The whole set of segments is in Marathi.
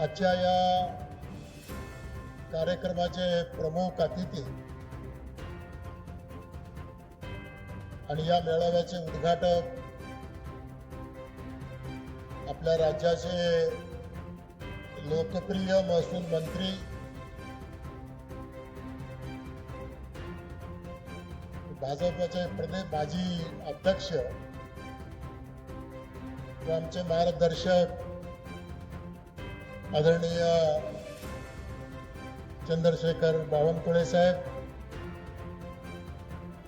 आजच्या या कार्यक्रमाचे प्रमुख अतिथी आणि या मेळाव्याचे उद्घाटक आपल्या राज्याचे लोकप्रिय महसूल मंत्री भाजपचे प्रदेश माजी अध्यक्ष व आमचे मार्गदर्शक आदरणीय चंद्रशेखर बावनकुळे साहेब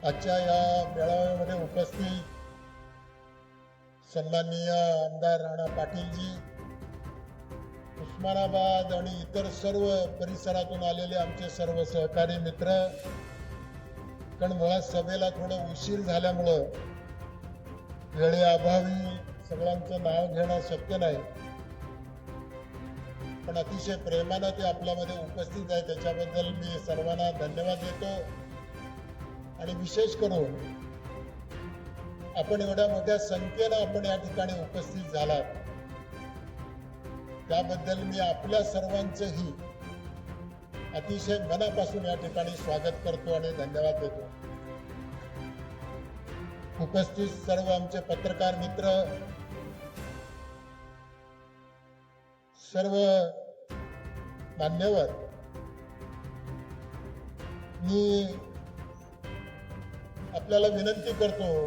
आजच्या या मेळाव्यामध्ये उपस्थित सन्माननीय आमदार राणा पाटीलजी उस्मानाबाद आणि इतर सर्व परिसरातून आलेले आमचे सर्व सहकारी मित्र कारण मुळात सभेला थोडं उशीर झाल्यामुळं वेळेअभावी सगळ्यांचं नाव घेणं शक्य नाही. पण अतिशय प्रेमानं ते आपल्यामध्ये उपस्थित आहे. त्याच्याबद्दल मी सर्वांना धन्यवाद देतो. आणि विशेष करून आपण एवढ्या मोठ्या संख्येनं आपण या ठिकाणी उपस्थित झालात. त्याबद्दल मी आपल्या सर्वांचंही अतिशय मनापासून या ठिकाणी स्वागत करतो आणि धन्यवाद देतो. उपस्थित सर्व आमचे पत्रकार मित्र सर्व मान्यवर. मी आपल्याला विनंती करतो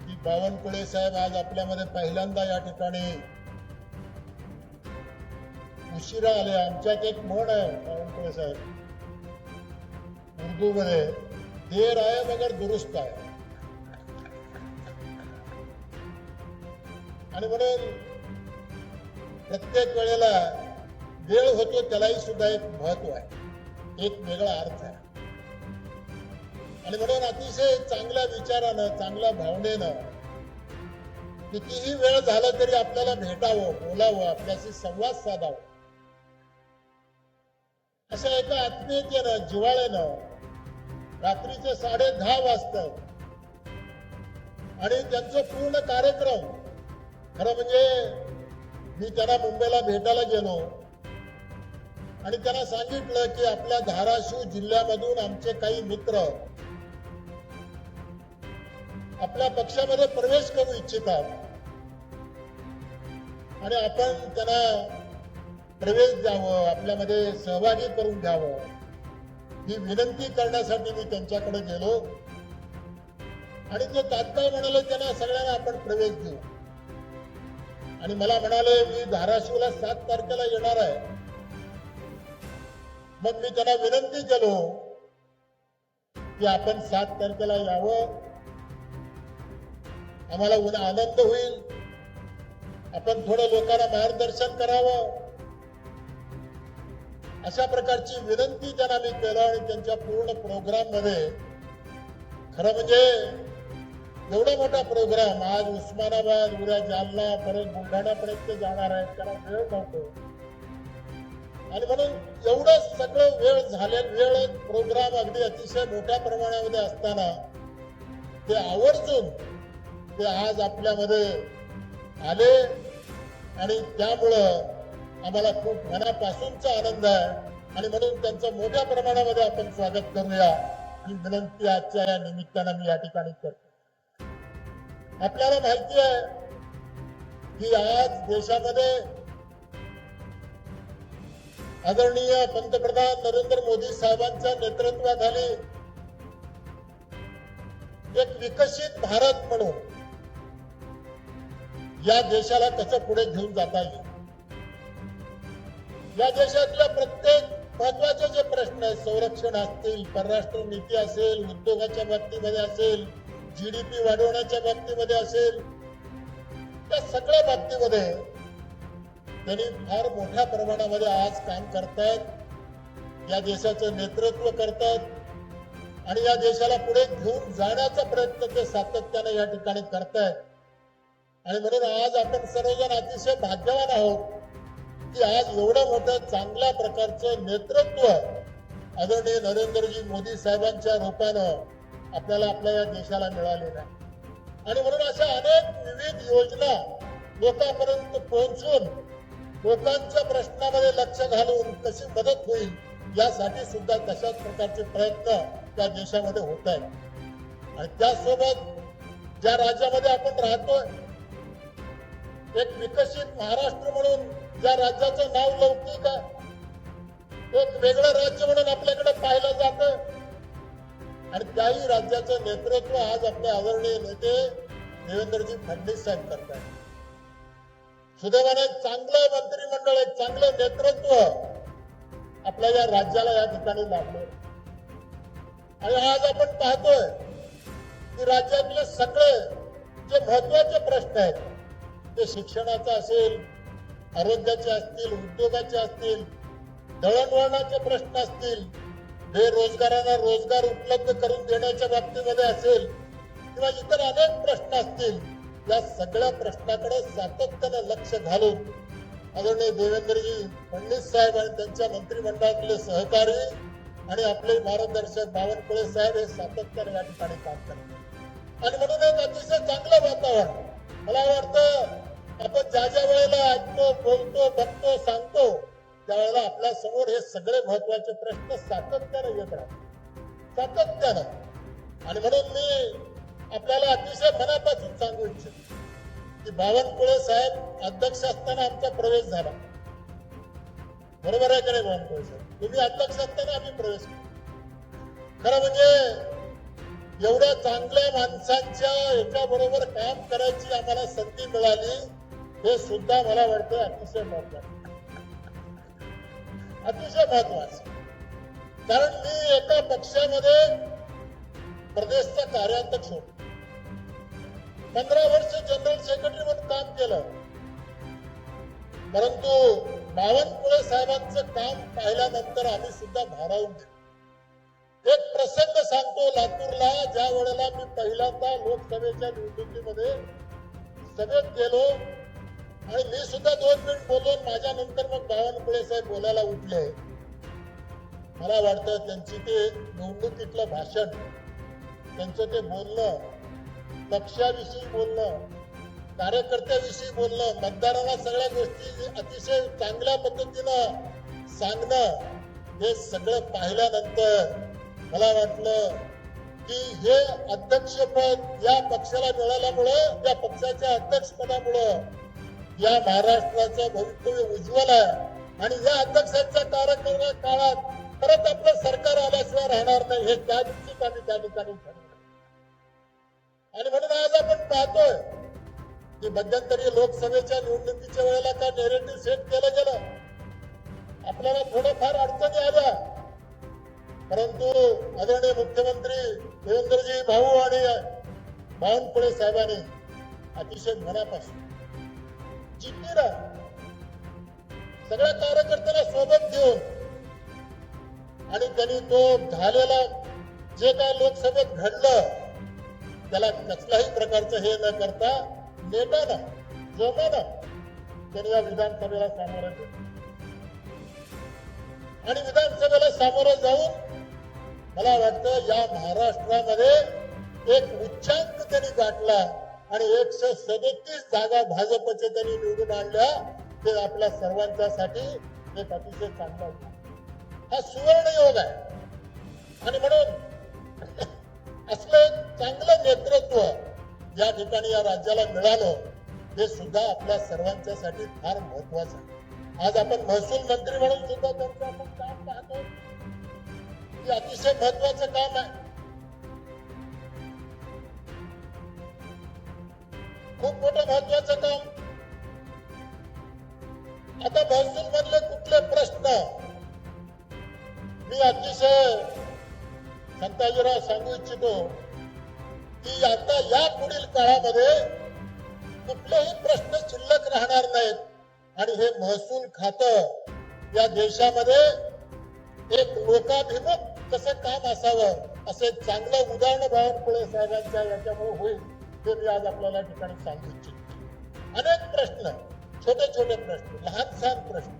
की बावनकुळे साहेब आज आपल्यामध्ये पहिल्यांदा या ठिकाणी उशिरा आले. आमच्यात एक म्हण आहे बावनकुळे साहेब. उर्दू मध्ये देर आहे मगर दुरुस्त आहे. आणि म्हणून प्रत्येक वेळेला वेळ होतो त्यालाही सुद्धा एक महत्त्व आहे. एक वेगळा अर्थ आहे. आणि म्हणून अतिशय चांगल्या विचारानं चांगल्या भावनेनं कितीही वेळ झाला तरी आपल्याला भेटावं बोलावं आपल्याशी संवाद साधावं. अशा एका आत्मीयतेनं जिव्हाळ्यानं रात्रीचे साडे दहा वाजत. आणि त्यांचं पूर्ण कार्यक्रम खरं म्हणजे मी त्यांना मुंबईला भेटायला गेलो. आणि त्यांना सांगितलं की आपल्या धाराशिव जिल्ह्यामधून आमचे काही मित्र आपल्या पक्षामध्ये प्रवेश करू इच्छितात. आणि आपण त्यांना प्रवेश द्यावं आपल्यामध्ये सहभागी करून घ्यावं ही विनंती करण्यासाठी मी त्यांच्याकडे गेलो. आणि ते तात्काळ म्हणाले त्यांना सगळ्यांना आपण प्रवेश देऊ. आणि मला म्हणाले मी धाराशिवला सात तारखेला येणार आहे. मग मी त्यांना विनंती केलो की आपण सात तारखेला यावं. आम्हाला उन्हा आनंद होईल. आपण थोडं लोकांना मार्गदर्शन करावं. अशा प्रकारची विनंती त्यांना मी केलं आणि त्यांच्या पूर्ण प्रोग्राममध्ये खरं म्हणजे एवढा मोठा प्रोग्राम आज उस्मानाबाद उद्या जालना परत बुलढाणापर्यंत जाणार आहे. त्याला वेळ नव्हतो. आणि म्हणून एवढं सगळं वेळ झाले वेळ प्रोग्राम अगदी अतिशय मोठ्या प्रमाणामध्ये असताना ते आवर्जून ते आज आपल्यामध्ये आले आणि त्यामुळं आम्हाला खूप मनापासूनचा आनंद आहे. आणि म्हणून त्यांचं मोठ्या प्रमाणामध्ये आपण स्वागत करूया. ही विनंती आजच्या या निमित्तानं मी या ठिकाणी करतो. आपल्याला माहिती आहे की आज देशामध्ये आदरणीय पंतप्रधान नरेंद्र मोदी साहेबांच्या नेतृत्वाखाली एक विकसित भारत म्हणून या देशाला कसं पुढे घेऊन जाता येईल. या देशातल्या प्रत्येक महत्त्वाचे जे प्रश्न आहेत संरक्षण असतील परराष्ट्र नीती असेल उद्योगाच्या बाबतीमध्ये असेल जीडीपी वाढवण्याच्या बाबतीमध्ये असेल त्या सगळ्या बाबतीमध्ये त्यांनी फार मोठ्या प्रमाणामध्ये आज काम करतायत. या देशाचं नेतृत्व करतायत. आणि या देशाला पुढे घेऊन जाण्याचा प्रयत्न ते सातत्याने या ठिकाणी करतायत. आणि म्हणून आज आपण सर्वजण अतिशय भाग्यवान आहोत की आज एवढं मोठं चांगल्या प्रकारचं नेतृत्व आदरणीय नरेंद्रजी मोदी साहेबांच्या रूपानं आपल्याला आपल्या या देशाला मिळालेलं आहे. आणि म्हणून अशा अनेक विविध योजना लोकांपर्यंत पोहोचून लोकांच्या प्रश्नामध्ये लक्ष घालून कशी मदत होईल यासाठी सुद्धा तशाच प्रकारचे प्रयत्न त्या देशामध्ये होत आहेत. आणि त्यासोबत ज्या राज्यामध्ये आपण राहतोय एक विकसित महाराष्ट्र म्हणून ज्या राज्याचं नाव लौकिक आहे एक वेगळं राज्य म्हणून आपल्याकडे पाहिलं जात आणि त्याही राज्याचं नेतृत्व आज आपले आदरणीय नेते देवेंद्रजी फडणवीस साहेब करतात सुदैवाने चांगलं मंत्रिमंडळ एक चांगलं नेतृत्व आपल्या या राज्याला या ठिकाणी लाभलं आणि आज आपण पाहतोय की राज्यातले सगळे जे महत्त्वाचे प्रश्न आहेत ते शिक्षणाचा असेल आरोग्याचे असतील उद्योगाचे असतील दळणवळणाचे प्रश्न असतील बेरोजगारांना रोजगार उपलब्ध करून देण्याच्या बाबतीमध्ये असेल किंवा इतर अनेक प्रश्न असतील या सगळ्या प्रश्नाकडे सातत्यानं लक्ष घालून आदरणीय देवेंद्रजी फडणवीस साहेब आणि त्यांच्या मंत्रिमंडळातले सहकारी आणि आपले मार्गदर्शक बावनकुळे साहेब हे सातत्याने या ठिकाणी काम करतात. आणि म्हणून एक अतिशय चांगलं वातावरण. मला वाटतं आपण ज्या ज्या वेळेला ऐकतो बोलतो बघतो सांगतो त्यावेळेला आपल्यासमोर हे सगळे महत्त्वाचे प्रश्न सातत्याने येत राहतात. सातत्यानं. आणि म्हणून मी आपल्याला अतिशय मनापासून सांगू इच्छितो. की बावनकुळे साहेब अध्यक्ष असताना आमचा प्रवेश झाला. बरोबर आहे का बावनकुळे साहेब? तुम्ही अध्यक्ष असताना आम्ही प्रवेश केला. खरं म्हणजे एवढ्या चांगल्या माणसांच्या एका बरोबर काम करायची आम्हाला संधी मिळाली हे सुद्धा मला वाटतं अतिशय महत्वाचं. अतिशय महत्वाचं. कारण मी एका पक्षामध्ये प्रदेशचा कार्याध्यक्ष होतो. पंधरा वर्ष जनरल सेक्रेटरी म्हणून काम केलं. परंतु बावनकुळे साहेबांचं काम पाहिल्यानंतर आम्ही सुद्धा भारावून गेलो. एक प्रसंग सांगतो लातूरला ज्या वेळेला मी पहिल्यांदा लोकसभेच्या निवडणुकीमध्ये सभेत गेलो आणि मी सुद्धा दोन मिनिट बोललो माझ्या नंतर मग बावनकुळे साहेब बोलायला उठले. मला वाटतं त्यांची ते निवडणुकीतलं भाषण त्यांचं ते बोलणं पक्षाविषयी बोलणं कार्यकर्त्याविषयी बोलणं मतदारांना सगळ्या गोष्टी अतिशय चांगल्या पद्धतीनं सांगणं हे सगळं पाहिल्यानंतर मला वाटलं की हे अध्यक्षपद या पक्षाला मिळाल्यामुळं या पक्षाच्या अध्यक्षपदामुळं या महाराष्ट्राचं भवितव्य उज्ज्वल आहे. आणि या अध्यक्षांच्या कार्यकाळ काळात परत आपलं सरकार आल्याशिवाय राहणार नाही हे त्या दिवशीच आम्ही त्या ठिकाणी ठरवलं आणि म्हणून आज आपण पाहतोय की मध्यंतरी लोकसभेच्या निवडणुकीच्या वेळेला काय नेरेटिव्ह सेट केलं गेलं? आपल्याला थोडंफार अडचणी आल्या. परंतु आदरणीय मुख्यमंत्री देवेंद्रजी भाऊ आणि बावनकुळे साहेबांनी अतिशय मनापासून जिद्दीनं सगळ्या कार्यकर्त्यांना सोबत घेऊन आणि त्यांनी तो झालेला जे काय लोकसभेत घडलं त्याला कसल्याही प्रकारचं हे न करता नेटानं जोमानं त्यांनी या विधानसभेला सामोरं गेलं आणि विधानसभेला सामोरं जाऊन मला वाटतं या महाराष्ट्रामध्ये एक उच्चांक त्यांनी गाठला आणि एकशे सदतीस जागा भाजपचे त्यांनी निवडून आणल्या ते आपल्या सर्वांच्यासाठी एक अतिशय चांगला होता हा सुवर्ण योग आहे. आणि म्हणून असलं एक चांगलं नेतृत्व या ठिकाणी या राज्याला मिळालं हे सुद्धा आपल्या सर्वांच्यासाठी फार महत्वाचं आहे. आज आपण महसूल मंत्री म्हणून सुद्धा त्यांचं आपण काम पाहतो हे अतिशय महत्वाचं काम आहे. खूप मोठं महत्वाचं काम. आता महसूल मधले कुठले प्रश्न? मी अतिशय संताजीराव सांगू इच्छितो की आता या पुढील काळामध्ये कुठलेही प्रश्न शिल्लक राहणार नाहीत. आणि हे महसूल खातं या देशामध्ये एक लोकाभिमुख कसं काम असावं असे चांगलं उदाहरण बावनकुळे साहेबांच्या याच्यामुळे होईल ते मी आज आपल्याला ठिकाणी सांगू इच्छितो. अनेक प्रश्न छोटे छोटे प्रश्न लहान सहान प्रश्न.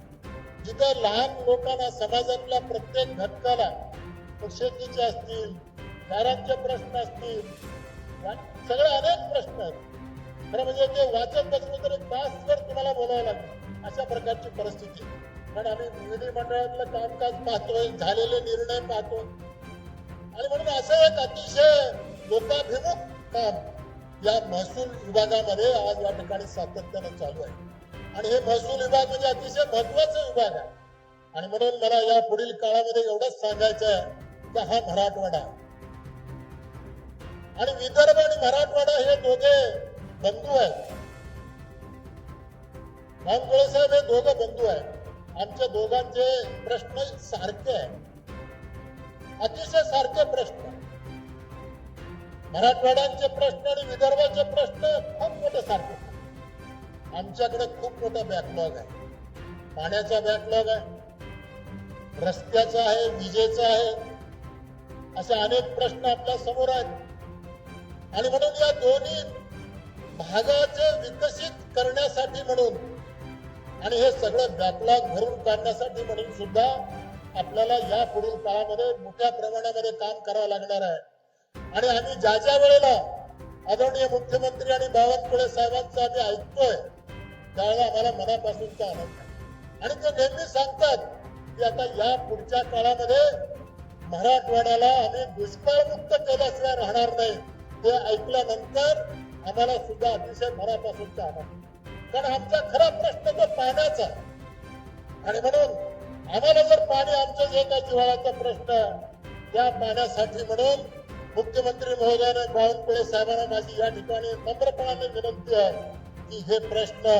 जिथं लहान लोकांना समाजातल्या प्रत्येक घटकाला शेतीचे असतील घरांचे प्रश्न असतील सगळे अनेक प्रश्न आहेत. खरं म्हणजे ते वाचत बसलं तर तासभर तुम्हाला बोलावं लागेल अशा प्रकारची परिस्थिती. कारण पण आम्ही विधिमंडळातलं कामकाज पाहतोय झालेले निर्णय पाहतो आणि म्हणून असं एक अतिशय लोकाभिमुख काम या महसूल विभागामध्ये आज या ठिकाणी सातत्यानं चालू आहे. आणि हे महसूल विभाग म्हणजे अतिशय महत्त्वाचा विभाग आहे. आणि म्हणून मला या पुढील काळामध्ये एवढंच सांगायचं आहे. का हा मराठवाडा. आणि विदर्भ आणि मराठवाडा हे दोघे बंधू आहेत. रामगोळे साहेब हे दोघं बंधू आहेत. आमच्या दोघांचे प्रश्न सारखे आहेत. अतिशय सारखे प्रश्न. मराठवाड्यांचे प्रश्न आणि विदर्भाचे प्रश्न खूप मोठे सारखे आमच्याकडे खूप मोठा बॅकलॉग आहे. पाण्याचा बॅकलॉग आहे. रस्त्याचा आहे विजेचा आहे. असे अनेक प्रश्न आपल्यासमोर आहेत. आणि म्हणून या दोन्ही भागाचे विकसित करण्यासाठी म्हणून आणि हे सगळं बॅकलॉग भरून काढण्यासाठी म्हणून सुद्धा आपल्याला या पुढील काळामध्ये मोठ्या प्रमाणामध्ये काम करावं लागणार आहे. आणि आम्ही ज्या ज्या वेळेला आदरणीय मुख्यमंत्री आणि बावनकुळे साहेबांचं आम्ही ऐकतोय त्यावेळेला आम्हाला मनापासूनचा आनंद आणि ते नेहमी सांगतात की आता या पुढच्या काळामध्ये मराठवाड्याला आम्ही दुष्काळमुक्त केल्याशिवाय राहणार नाही. ते ऐकल्यानंतर आम्हाला सुद्धा अतिशय मनापासून आनंद कारण आमचा खरा प्रश्न तो पाण्याचा आणि म्हणून आम्हाला जर पाणी आमचं जे काही जिव्हाळ्याचा प्रश्न त्या पाण्यासाठी म्हणून मुख्यमंत्री महोदयाने बावनकुळे साहेबांना माझी या ठिकाणी नम्रपणाने विनंती आहे की हे प्रश्न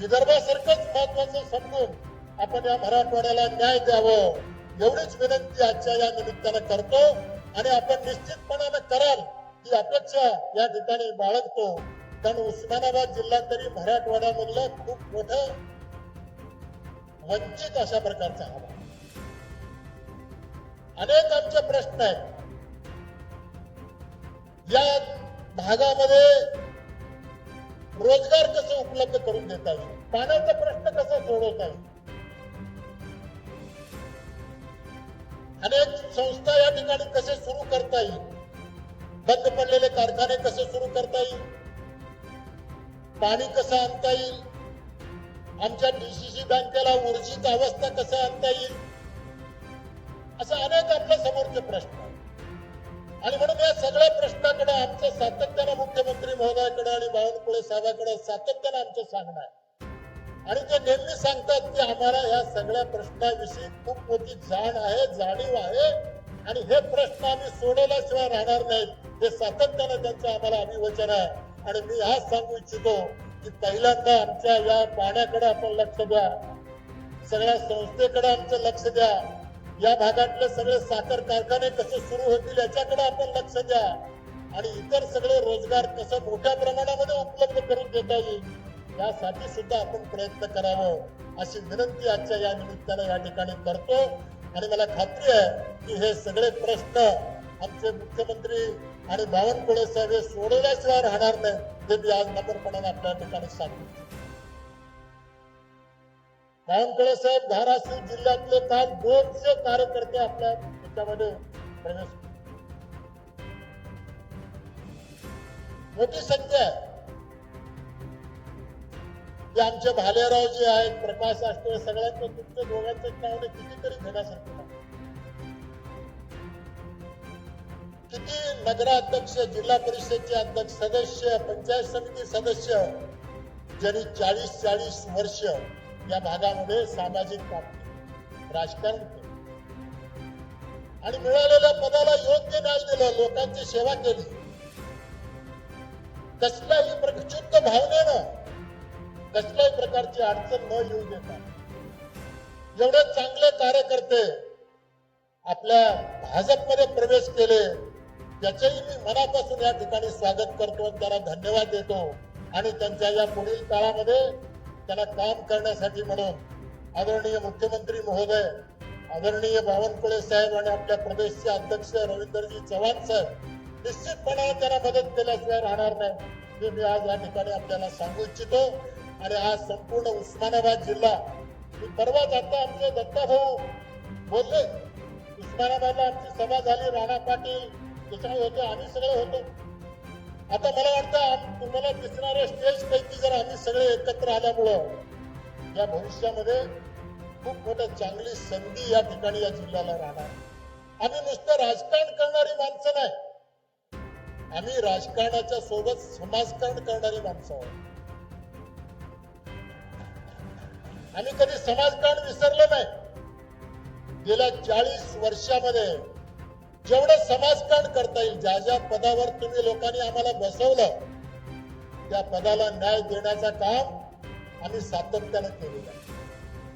विदर्भासारखंच महत्वाचं समजून आपण या मराठवाड्याला न्याय द्यावं. एवढीच विनंती आजच्या या निमित्तानं करतो आणि आपण निश्चितपणानं कराल ही अपेक्षा या ठिकाणी बाळगतो. कारण उस्मानाबाद जिल्हा तरी मराठवाड्यामधलं खूप मोठं वंचित अशा प्रकारचा हवा. अनेक आमचे प्रश्न आहेत. या भागामध्ये रोजगार कसं उपलब्ध करून देता येईल? पाण्याचा प्रश्न कसा सोडवता येईल? अनेक संस्था या ठिकाणी कसे सुरू करता येईल? बंद पडलेले कारखाने कसे सुरू करता येईल? पाणी कसं आणता येईल? आमच्या डीसीसी बँकेला ऊर्जित अवस्था कसं आणता येईल? असं अनेक आपल्या समोरचे प्रश्न आहेत. आणि म्हणून या सगळ्या प्रश्नाकडे आमचं सातत्यानं मुख्यमंत्री महोदयाकडे आणि बावनकुळे साहेबाकडे सातत्यानं आमचं सांगणं आहे. आणि ते नेहमी सांगतात की आम्हाला या सगळ्या प्रश्नाविषयी खूप मोठी जाण आहे जाणीव आहे. आणि हे प्रश्न आम्ही सोडवल्याशिवाय राहणार नाहीत. हे सातत्यानं त्यांचं आम्हाला अभिवचन आहे. आणि मी आज सांगू इच्छितो की पहिल्यांदा आमच्या या पाण्याकडे आपण लक्ष द्या. सगळ्या संस्थेकडे आमचं लक्ष द्या. या भागातले सगळे साखर कारखाने कसे सुरू होतील याच्याकडे आपण लक्ष द्या. आणि इतर सगळे रोजगार कसं मोठ्या प्रमाणामध्ये उपलब्ध करून देता येईल यासाठी सुद्धा आपण प्रयत्न करावं अशी विनंती आजच्या या निमित्तानं या ठिकाणी करतो. आणि मला खात्री आहे की हे सगळे प्रश्न आमचे मुख्यमंत्री आणि बावनकुळे साहेब हे सोडवल्याशिवाय राहणार नाही हे मी आज नम्रपणाने आपल्या ठिकाणी सांगतो. बावनकुळे साहेब धाराशिव जिल्ह्यातले काल दोनशे कार्यकर्ते आपल्या याच्यामध्ये प्रवेश मोठी संख्या आहे. जे आमचे भालेराव जे आहेत प्रकाश असतो सगळ्यांचं तुमच्या दोघांचं नाव कितीतरी घेण्यासारखं किती नगराध्यक्ष जिल्हा परिषदचे अध्यक्ष सदस्य पंचायत समिती सदस्य ज्यांनी चाळीस चाळीस वर्ष या भागामध्ये सामाजिक काम केलं, राजकारण केलं. आणि मिळालेल्या पदाला योग्य न्याय दिला लोकांची सेवा केली. कसल्याही प्रक्षुब्ध भावनेनं कसल्याही प्रकारची अडचण न येऊ देता एवढे चांगले कार्यकर्ते आपल्या भाजपमध्ये प्रवेश केले त्याचेही मी मनापासून या ठिकाणी स्वागत करतो आणि त्यांना धन्यवाद देतो. आणि त्यांच्या या पुढील काळामध्ये त्यांना काम करण्यासाठी म्हणून आदरणीय मुख्यमंत्री महोदय आदरणीय बावनकुळे साहेब आणि आपल्या प्रदेशचे अध्यक्ष रवींद्रजी चव्हाण साहेब निश्चितपणे त्यांना मदत केल्याशिवाय राहणार नाही. हे मी आज या ठिकाणी आपल्याला सांगू इच्छितो. आणि आज संपूर्ण उस्मानाबाद जिल्हा मी परवाच आता आमचे दत्ता भाऊ बोलले उस्मानाबादला आमची सभा झाली राणा पाटील त्याच्यामुळे होते आम्ही सगळे होतो. आता मला वाटतं तुम्हाला दिसणाऱ्या स्टेज पैकी जर आम्ही सगळे एकत्र आल्यामुळं या भविष्यामध्ये खूप मोठं चांगली संधी या ठिकाणी या जिल्ह्याला राहणार. आम्ही नुसतं राजकारण करणारी माणसं नाही. आम्ही राजकारणाच्या सोबत समाजकारण करणारी माणसं आहोत. आम्ही कधी समाजकारण विसरलं नाही. गेल्या चाळीस वर्षामध्ये जेवढं समाजकारण करता येईल ज्या ज्या पदावर तुम्ही लोकांनी आम्हाला बसवलं त्या पदाला न्याय देण्याचं काम आम्ही सातत्यानं केलेलं आहे.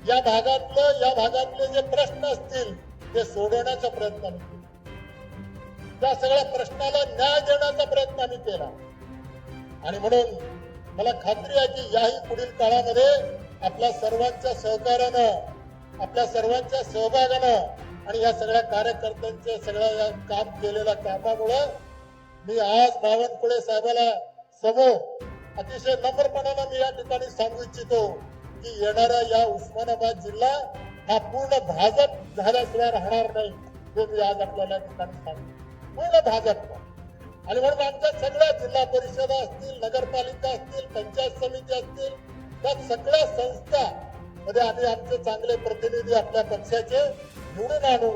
या भागातलं या भागातले जे प्रश्न असतील ते सोडवण्याचा प्रयत्न आम्ही केला. त्या सगळ्या प्रश्नाला न्याय देण्याचा प्रयत्न आम्ही केला. आणि म्हणून मला खात्री आहे की याही पुढील काळामध्ये आपल्या सर्वांच्या सहकार्यानं आपल्या सर्वांच्या सहभागानं आणि या सगळ्या कार्यकर्त्यांच्या सगळ्या या काम केलेल्या कामामुळं मी आज बावनकुळे साहेबाला समोर अतिशय नम्रपणानं मी या ठिकाणी सांगू इच्छितो की येणारा या उस्मानाबाद जिल्हा हा पूर्ण भाजप झाल्याशिवाय राहणार नाही हे मी आज आपल्याला ठिकाणी सांगतो. पूर्ण भाजप. आणि म्हणून आमच्या सगळ्या जिल्हा परिषदा असतील नगरपालिका असतील पंचायत समिती असतील त्या सगळ्या संस्था मध्ये आम्ही आमचे चांगले प्रतिनिधी आपल्या पक्षाचे निवडून आणू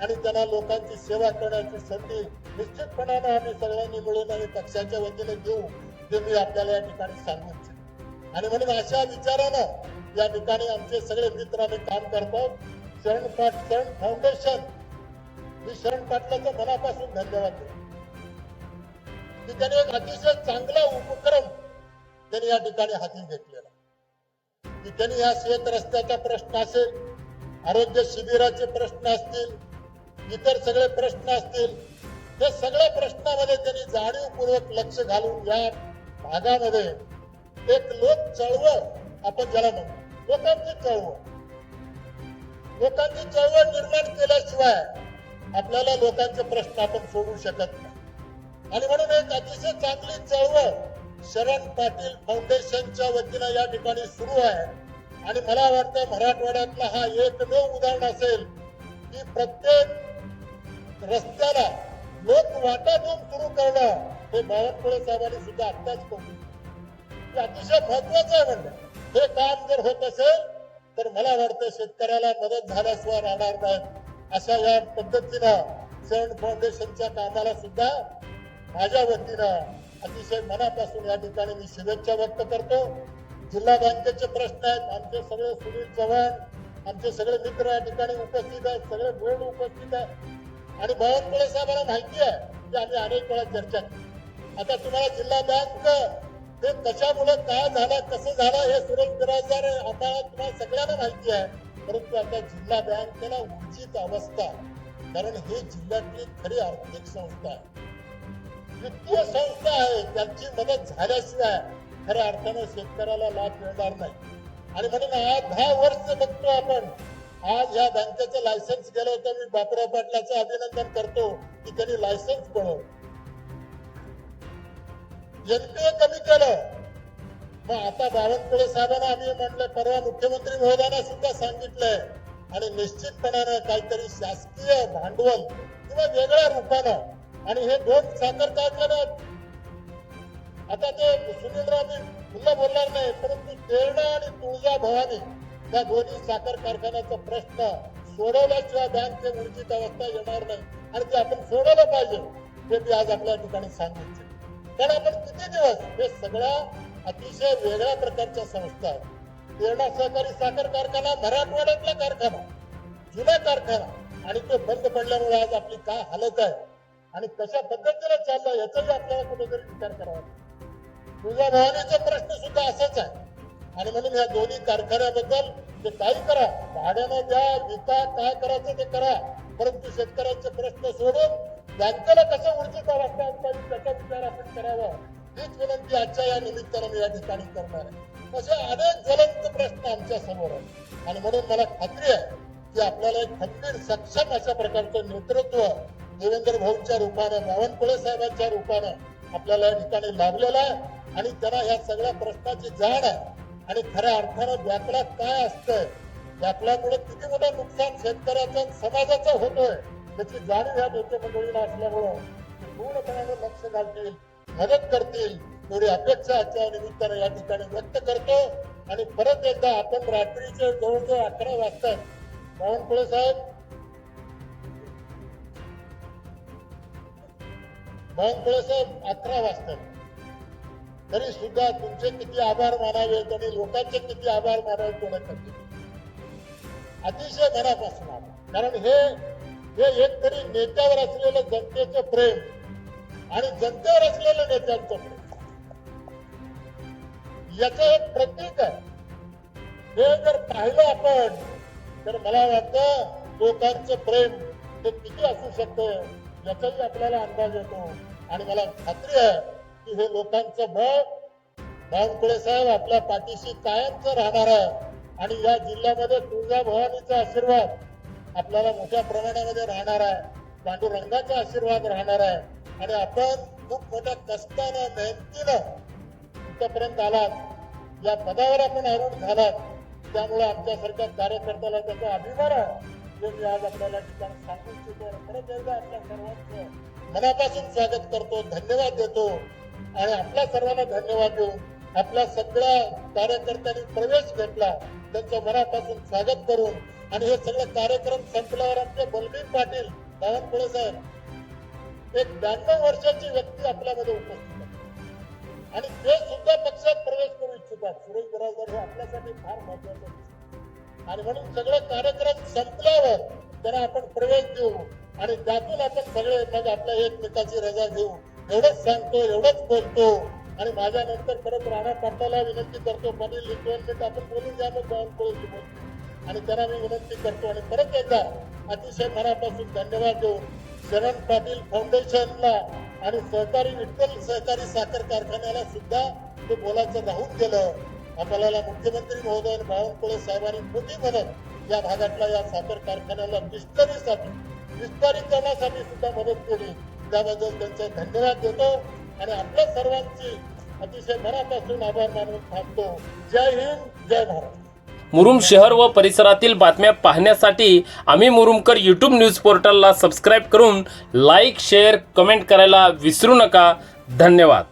आणि त्यांना लोकांची सेवा करण्याची संधी निश्चितपणानं आम्ही सगळ्यांनी मिळून आणि पक्षाच्या वतीने देऊ ते मी आपल्याला या ठिकाणी सांगू इच्छितो. आणि म्हणून अशा विचारानं या ठिकाणी आमचे सगळे मित्र आम्ही काम करतो. शरण पाट शरण फाउंडेशन. मी शरण पाटलाचं मनापासून धन्यवाद देतो. की त्याने एक अतिशय चांगला उपक्रम त्यांनी या ठिकाणी हाती घेतला. की त्यांनी या शेत रस्त्याचा प्रश्न असेल आरोग्य शिबिराचे प्रश्न असतील इतर सगळे प्रश्न असतील त्या सगळ्या प्रश्नामध्ये त्यांनी जाणीवपूर्वक लक्ष घालून या भागामध्ये एक लोक चळवळ आपण ज्याला म्हणतो. लोकांची चळवळ. लोकांची चळवळ निर्माण केल्याशिवाय आपल्याला लोकांचे प्रश्न आपण सोडू शकत नाही. आणि म्हणून एक अतिशय चांगली चळवळ शरण पाटील फाउंडेशनच्या वतीनं या ठिकाणी सुरू आहे. आणि मला वाटतं मराठवाड्यातला हा एकमेव उदाहरण असेल की प्रत्येक रस्त्याला लोक वाटा देऊन सुरू करणं हे बावनकुळे साहेबांनी सुद्धा आत्ताच करून अतिशय महत्वाचं आहे म्हणलं. हे काम जर होत असेल तर मला वाटतं शेतकऱ्याला मदत झाल्याशिवाय राहणार नाही. अशा या पद्धतीनं शरण फाउंडेशनच्या कामाला सुद्धा माझ्या वतीनं अतिशय मनापासून या ठिकाणी मी शुभेच्छा व्यक्त करतो. जिल्हा बँकेचे प्रश्न आहेत. आमचे सगळे सुनील चव्हाण आमचे सगळे मित्र या ठिकाणी उपस्थित आहेत. सगळे बोर्ड उपस्थित आहेत. आणि बावनकुळे साहेबांना माहिती आहे की आम्ही अनेक वेळा चर्चा केली. आता तुम्हाला जिल्हा बँक ते कशामुळे काय झालं कसं झालं हे सुरेश बिराजदार आता तुम्हाला सगळ्यांना माहिती आहे. परंतु आता जिल्हा बँकेला उर्जित अवस्था कारण हे जिल्ह्यातली खरी आर्थिक संस्था आहे. वित्तीय संस्था आहे त्यांची मदत झाल्याशिवाय खऱ्या अर्थाने शेतकऱ्याला लाभ मिळणार नाही. आणि म्हणून आज दहा वर्ष बघतो आपण आज या बँकेचं लायसन्स गेलं होतं मी बापराव पाटलाचं अभिनंदन करतो की त्यांनी लायसन्स बनवलं. एनपीए कमी केलं. मग आता बावनकुळे साहेबांना आम्ही म्हटलं परवा मुख्यमंत्री महोदयांना सुद्धा सांगितलंय. आणि निश्चितपणानं काहीतरी शासकीय भांडवल किंवा वेगळ्या रूपानं आणि हे दोन साखर कारखान्यात आता ते सुनील मी पुन्हा बोलणार नाही परंतु तेरणा आणि तुळजा भवानी या दोन्ही साखर कारखान्याचा प्रश्न सोडवल्याशिवाय बँकचे उर्जित अवस्था येणार नाही. आणि ते आपण सोडवलं पाहिजे हे मी आज आपल्या ठिकाणी सांगू इच्छितो कारण आपण किती दिवस हे सगळ्या अतिशय वेगळ्या प्रकारच्या संस्था आहेत. तेरणा सहकारी साखर कारखाना मराठवाड्यातला कारखाना जुना कारखाना आणि तो बंद पडल्यामुळे आज आपली काय हालत आहे? आणि कशा पद्धतीने चाललं याचाही आपल्याला कुठेतरी विचार करावा तुझ्या भावानीचा प्रश्न सुद्धा असाच आहे. आणि म्हणून या दोन्ही कारखान्याबद्दल ते काही करा भाड्यानं द्या विका काय करायचं ते करा. परंतु शेतकऱ्यांचे प्रश्न सोडून बँकेला कसं ऊर्जित अवस्था आणता त्याचा विचार आपण करावा. हीच विनंती आजच्या या निमित्तानं मी या ठिकाणी करणार आहे. असे अनेक ज्वलंत प्रश्न आमच्यासमोर आहेत. आणि म्हणून मला खात्री आहे की आपल्याला एक खंबीर सक्षम अशा प्रकारचं नेतृत्व देवेंद्र भाऊंच्या रूपानं बावनकुळे साहेबांच्या रूपानं आपल्याला या ठिकाणी लाभलेला आहे. आणि त्यांना ह्या सगळ्या प्रश्नाची जाण आहे. आणि खऱ्या अर्थानं व्यापलात काय असतंय? व्यापल्यामुळे किती मोठं नुकसान शेतकऱ्याचं समाजाचं होतोय त्याची जाणीव ह्या नेते मंडळीला असल्यामुळं पूर्णपणे पूर्णपणाने लक्ष घालतील मदत करतील. एवढी अपेक्षा आजच्या निमित्तानं या ठिकाणी व्यक्त करतो. आणि परत एकदा आपण रात्रीचे जवळजवळ अकरा वाजतात बावनकुळे साहेब बावनकुळे साहेब अकरा वाजतात तरी सुद्धा तुमचे किती आभार मानावेत आणि लोकांचे किती आभार मानावेत तेवढं करते अतिशय मनापासून कारण हे हे एक तरी नेत्यावर असलेलं जनतेचं प्रेम आणि जनतेवर असलेलं नेत्यांचं प्रेम. याचं एक प्रतीक आहे. हे जर पाहिलं आपण तर मला वाटतं लोकांचं प्रेम हे किती असू शकतं याचाही आपल्याला अंदाज येतो. आणि मला खात्री आहे की हे लोकांचं मत बावनकुळे साहेब आपल्या पाठीशी कायमचं राहणार आहे. आणि या जिल्ह्यामध्ये तुळजाभवानीचा आशीर्वाद आपल्याला मोठ्या प्रमाणामध्ये राहणार आहे. पांडुरंगाचा आशीर्वाद राहणार आहे. आणि आपण खूप मोठ्या कष्टानं मेहनतीनं इथपर्यंत आलात. या पदावर आपण आरूढ झालात. त्यामुळे आमच्यासारख्या कार्यकर्त्याला त्याचा अभिमान आहे. हे मी आज आपल्याला ठिकाणी सांगू इच्छितो. खरंच एकदा आपल्या सर्वांचं मनापासून स्वागत करतो धन्यवाद देतो. आणि आपल्या सर्वांना धन्यवाद देऊन आपल्या सगळ्या कार्यकर्त्यांनी प्रवेश घेतला त्यांचं मनापासून स्वागत करून. आणि हे सगळे कार्यक्रम संपल्यावर आमचे बलबीर पाटील बावनकुळे साहेब एक ब्याण्णव वर्षाची व्यक्ती आपल्यामध्ये उपस्थित आहे. आणि ते सुद्धा पक्षात प्रवेश करू इच्छितात. सुरेश बिराजदार हे आपल्यासाठी फार महत्वाचं आणि म्हणून सगळे कार्यक्रम संपल्यावर त्यांना आपण प्रवेश देऊ. आणि त्यातून आपण सगळे मग आपल्या एकमेकाची रजा घेऊ एवढंच सांगतो एवढंच बोलतो. आणि माझ्या नंतर परत राणा पाटलाला विनंती करतो पाटील एक आपण बोलून घ्या मग बाहेर बोलतो आणि त्यांना मी विनंती करतो आणि परत एकदा अतिशय मनापासून धन्यवाद देऊन शरण पाटील फाउंडेशनला आणि सहकारी विठ्ठल सहकारी साखर कारखान्याला सुद्धा ते बोलायचं राहून गेलं. आपल्याला मुख्यमंत्री महोदय बावनकुळे साहेबांनी मोठी मदत या भागातल्या या साखर कारखान्याला विस्तारित करण्यासाठी सुद्धा मदत केली. त्याबद्दल त्यांचे धन्यवाद देतो आणि आपल्या सर्वांची अतिशय मनापासून आभार मानून थांबतो. जय हिंद जय भारत. मुरुम शहर व परिसरातील बातम्या पाहण्यासाठी आम्ही मुरुमकर यूट्यूब न्यूज पोर्टलला सबस्क्राईब करून लाईक शेअर कमेंट करायला विसरू नका. धन्यवाद.